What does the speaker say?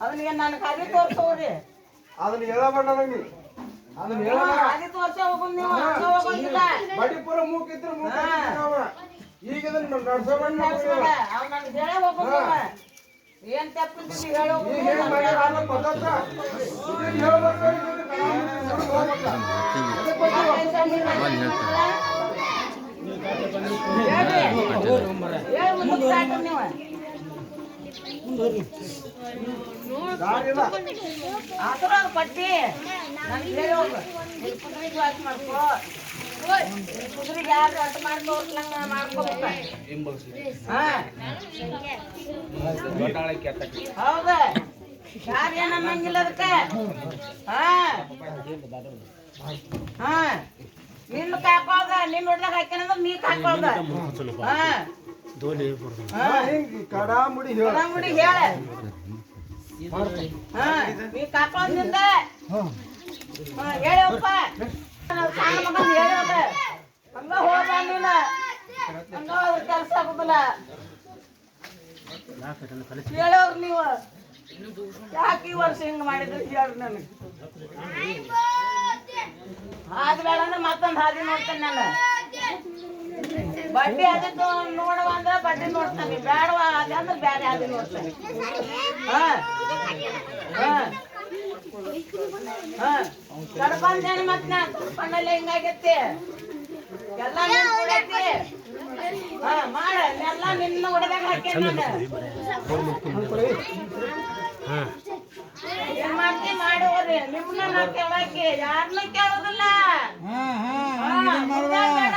ಅವನಿಗೆ ನನ್ನ ಕದಿ ತೋರ್ಸೋರಿ ಅದನ್ನ ಹೇಳಬೇಡ ನಂಗೆ. ಅದನ್ನ ಹೇಳಬೇಡ ಕದಿ ತೋರ್ಸ ಹೋಗುನ್ ನೀವು. ಹಂಗ ಹೋಗಂಗಿಲ್ಲ ಬಡಿಪುರ ಮೂಕಿದ್ರೆ ಮೂಕ ಹಾ. ಈಗ ಇದನ್ನ ನಡ್ಸೋಬಣ್ಣ ನಡ್ಸ್ಬೇಡ. ಅವ್ ನನಗೆ ಹೇಳ ಹೋಗುನ್ ತಪ್ಪಿಂದ ನೀ ಹೇಳೋ ಈಗ ಏನ್ ಮಾಡ್ಯಾರ ಅನ್ನೋದ್ ಗೊತ್ತಾತ? ಇದನ್ನ ಹೇಳಬೇಕು ನೀವು. ಪಟ್ಟಿ ಮಾಡ್ಕೋ ಅಟ್ ಮಾಡ್ಕೋಬೇಕ ಹೌದ ಯಾರು ಏನ್ ಅನ್ನಂಗಿಲ್ಲ ಅದಕ್ಕೆ ಹಾ. ಹಾ ನಿನ್ನ ಕಾಕೋದ ನಿನ್ನ ಹೊಡ್ದಾಗ ಹಾಕ್ಯಾನಂದ್ರ ನೀ ಕಾಕೋದ ಹೇಳ. ಕಡಾಮುಡಿ ಹೇಳ. ಹಾ ನೀ ಹಾ. ಹೇಳಪ್ಪ ಸಣ್ಣ ಮಗನ್ ಹೇಳೋದ ಹಂಗ ಹೋದ ನೀನ. ಹಂಗ ಅವ್ರ ಕೆಲಸ ಆಗುದಿಲ್ಲ. ಹೇಳೋರ್ ನೀವು. ಯಾಕೆ ಈ ವರ್ಷ ಹಿಂಗ್ ಮಾಡಿದ್ರಿ ಹೇಳ್ರಿ ನನಗೆ. ಆಗ್ಬೇಡ ಅಂದ್ರೆ ಮತ್ತೊಂದು ಹಾದಿ ನೋಡ್ತೇನೆ ನಾನು. ಬಡ್ಡಿ ಅದಕ್ಕೆ ನೋಡುವ ಅಂದ್ರೆ ಬಡ್ಡಿ ನೋಡ್ತಾನೆ. ಬೇಡವಾ ಅದ ಅಂದ್ರೆ ಬೇರೆ ಅದು ನೋಡ್ತಾನೆ. ಹಾ. ಹಾ. ಹಾ. ಕಡ್ಕೊಂಡೇನೆ ಮತ್ತೆ ನಾ ಕಡ್ಕೊಂಡಲ್ಲೇ ಹಿಂಗಾಗೈತಿ ಎಲ್ಲ ನಿನ್ ಕೂಡೈತಿ. ಹಾ ಮಾಡ. ಎಲ್ಲ ನಿನ್ನ ಹೊಡೆದಾಗ ಹಾಕಿ ನಾನು. ಏನ್ ಮಾಡ್ತಿ? ಮಾಡೋರಿ ನಿಮ್ಮನ್ನ ನಾ ಕೇಳಕ್ಕೆ ಯಾರನ್ನ ಕೇಳೋದಿಲ್ಲ. ಹಾ, ಬೇಡ.